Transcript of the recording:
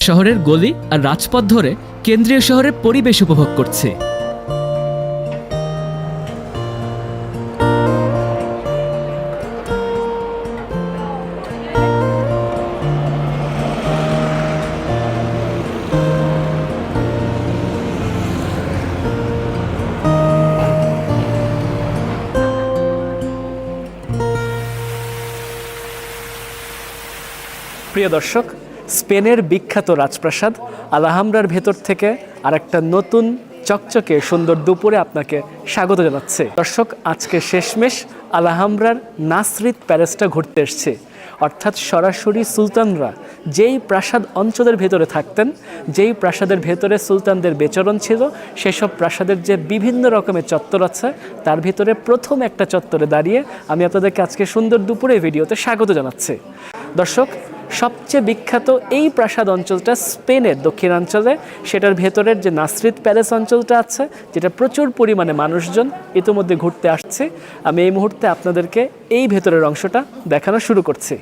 শহরের গলি আর রাজপথ ধরে কেন্দ্রীয় শহরের পরিবেশ উপভোগ করছি। প্রিয় দর্শক স্পেনের বিখ্যাত রাজপ্রাসাদ আলাহামরার ভেতর থেকে আরেকটা নতুন চকচকে সুন্দর দুপুরে আপনাকে স্বাগত জানাচ্ছে। দর্শক, আজকে শেষমেশ আলাহামরার নাসরিত প্যালেসটা ঘুরতে এসছে। অর্থাৎ সরাসরি সুলতানরা যেই প্রাসাদ অঞ্চলের ভেতরে থাকতেন, যেই প্রাসাদের ভেতরে সুলতানদের বেচরণ ছিল, সেসব প্রাসাদের যে বিভিন্ন রকমের চত্বর আছে, তার ভিতরে প্রথম একটা চত্বরে দাঁড়িয়ে আমি আপনাদেরকে আজকে সুন্দর দুপুরে ভিডিওতে স্বাগত জানাচ্ছি। দর্শক সবচেয়ে বিখ্যাত এই প্রাসাদ অঞ্চলটা স্পেনের দক্ষিণাঞ্চলে। সেটার ভেতরের যে নাসরিত প্যালেস অঞ্চলটা আছে, যেটা প্রচুর পরিমাণে মানুষজন ইতিমধ্যে ঘুরতে আসছে, আমি এই মুহূর্তে আপনাদেরকে এই ভেতরের অংশটা দেখানো শুরু করছি।